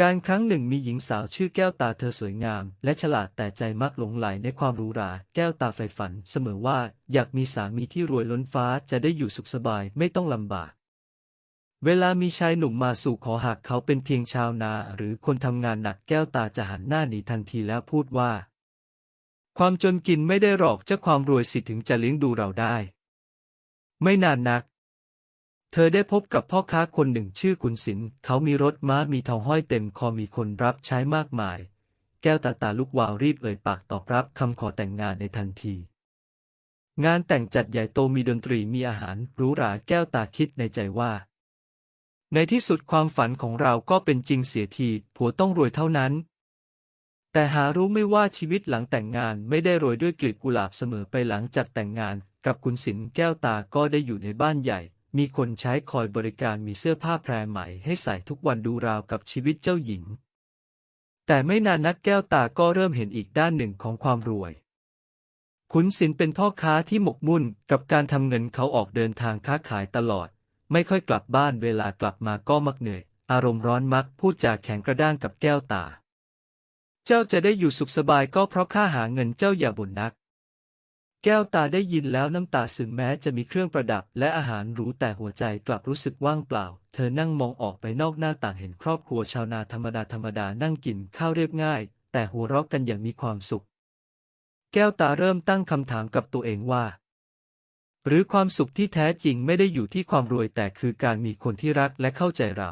การครั้งหนึ่งมีหญิงสาวชื่อแก้วตาเธอสวยงาม และฉลาดแต่ใจมักหลงไหลในความหรูหรา แก้วตาใฝ่ฝัน เสมอว่าอยากมีสามีที่รวยล้นฟ้าจะได้อยู่สุขสบายไม่ต้องลำบาก เวลามีชายหนุ่มมาสู่ขอหากเขาเป็นเพียงชาวนา หรือคนทำงานหนักแก้วตาจะหันหน้าหนีทันทีแล้วพูดว่า ความจนกินไม่ได้หรอกเจ้าความรวยสิถึงจะเลี้ยงดูเราได้ ไม่นานนัก เธอได้พบกับพ่อค้าคนหนึ่งชื่อขุนศิลป์เขามีรถม้ามีทองห้อยเต็มคอมีคนรับใช้มากมาย แก้วตาตาลุกวาวรีบเอ่ยปากตอบรับคำขอแต่งงานในทันที งานแต่งจัดใหญ่โตมีดนตรีมีอาหารหรูหราแก้วตาคิดในใจว่า ในที่สุดความฝันของเราก็เป็นจริงเสียทีผัวต้องรวยเท่านั้น แต่หารู้ไม่ว่าชีวิตหลังแต่งงานไม่ได้โรยด้วยกลีบกุหลาบเสมอไปหลังจากแต่งงาน กับคุณศิลป์แก้วตาก็ได้อยู่ในบ้านใหญ่ มีคนใช้คอยบริการมีเสื้อผ้าแพรใหม่ให้ใส่ทุกวันดูราวกับชีวิตเจ้าหญิง แต่ไม่นานนักแก้วตาก็เริ่มเห็นอีกด้านหนึ่งของความรวย ขุนศิลป์เป็นพ่อค้าที่หมกมุ่นกับการทำเงินเขาออกเดินทางค้าขายตลอด ไม่ค่อยกลับบ้านเวลากลับมาก็มักเหนื่อย อารมณ์ร้อนมักพูดจาแข็งกระด้างกับแก้วตา เจ้าจะได้อยู่สุขสบายก็เพราะข้าหาเงินเจ้าอย่าบ่นนัก แก้วตาได้ยินแล้วน้ำตาซึมแม้จะมีเครื่องประดับและอาหารหรูแต่หัวใจกลับรู้สึกว่างเปล่า เธอนั่งมองออกไปนอกหน้าต่างเห็นครอบครัวชาวนาธรรมดาธรรมดานั่งกินข้าวเรียบง่าย แต่หัวเราะกันอย่างมีความสุข แก้วตาเริ่มตั้งคำถามกับตัวเองว่า หรือความสุขที่แท้จริงไม่ได้อยู่ที่ความรวยแต่คือการมีคนที่รักและเข้าใจเรา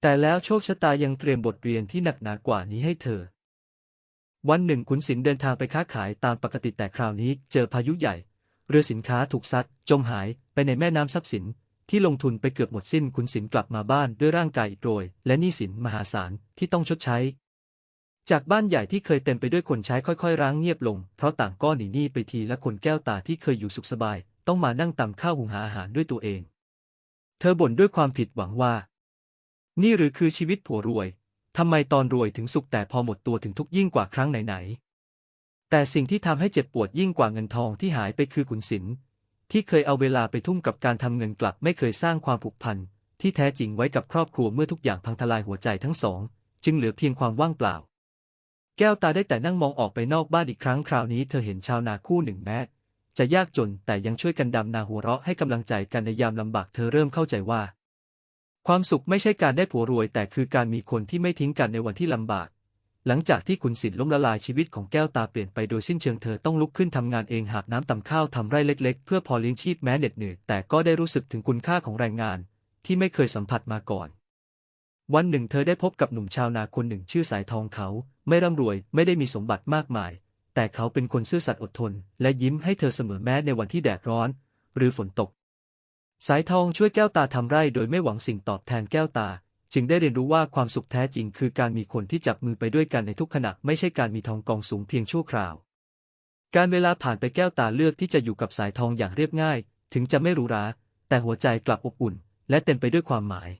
แต่แล้วโชคชะตายังเตรียมบทเรียนที่หนักหนากว่านี้ให้เธอ วันหนึ่งขุนศิลป์เดินทางไปค้าขายตามปกติแต่คราวนี้เจอพายุใหญ่ เรือสินค้าถูกซัด จมหายไปในแม่น้ำทรัพย์สิน ที่ลงทุนไปเกือบหมดสิ้นขุนศิลป์กลับมาบ้านด้วยร่างกายอิดโรย และหนี้สินมหาศาลที่ต้องชดใช้ จากบ้านใหญ่ที่เคยเต็มไปด้วยคนใช้ค่อยๆ ร้างเงียบลง เพราะต่างก็หนีหนี้ไปทีละคนแก้วตาที่เคยอยู่สุขสบาย ต้องมานั่งตำข้าวหุงหาอาหารด้วยตัวเอง เธอบ่นด้วยความผิดหวังว่า นี่หรือคือชีวิตผัวรวย ทำไมตอนรวยถึงสุขแต่พอหมดตัวถึงทุกยิ่งกว่าครั้งไหนๆ แต่สิ่งที่ทำให้เจ็บปวดยิ่งกว่าเงินทองที่หายไปคือขุนศิลป์ที่เคยเอาเวลาไปทุ่มกับการทำเงินกลับไม่เคยสร้างความผูกพันที่แท้จริงไว้กับครอบครัวเมื่อทุกอย่างพังทลายหัวใจทั้งสอง จึงเหลือเพียงความว่างเปล่า แก้วตาได้แต่นั่งมองออกไปนอกบ้านอีกครั้งคราวนี้เธอเห็นชาวนาคู่หนึ่งแม้จะยากจนแต่ยังช่วยกันดำนาหัวเราะให้กำลังใจกันในยามลำบากเธอเริ่มเข้าใจว่า ความสุขไม่ใช่การได้ผัวรวย แต่คือการมีคนที่ไม่ทิ้งกันในวันที่ลำบาก หลังจากที่ขุนศิลป์ล้มละลายชีวิตของแก้วตาเปลี่ยนไปโดยสิ้นเชิงเธอต้องลุกขึ้นทำงานเองหาบน้ำตำข้าวทำไร่เล็ก ๆ เพื่อพอเลี้ยงชีพแม้เหน็ดเหนื่อยแต่ก็ได้รู้สึกถึงคุณค่าของแรงงาน ที่ไม่เคยสัมผัสมาก่อน วันหนึ่งเธอได้พบกับหนุ่มชาวนาคนหนึ่งชื่อสายทองเขา ไม่ร่ำรวยไม่ได้มีสมบัติมากมาย แต่เขาเป็นคนซื่อสัตย์อดทน และยิ้มให้เธอเสมอแม้ในวันที่แดดร้อน หรือฝนตก สายทองช่วยแก้วตาทำไร่โดยไม่หวังสิ่งตอบแทนแก้วตา จึงได้เรียนรู้ว่าความสุขแท้จริงคือการมีคนที่จับมือไปด้วยกันในทุกขณะไม่ใช่การมีทองกองสูงเพียงชั่วคราว การเวลาผ่านไปแก้วตาเลือกที่จะอยู่กับสายทองอย่างเรียบง่าย ถึงจะไม่หรูหรา แต่หัวใจกลับอบอุ่น และเต็มไปด้วยความหมาย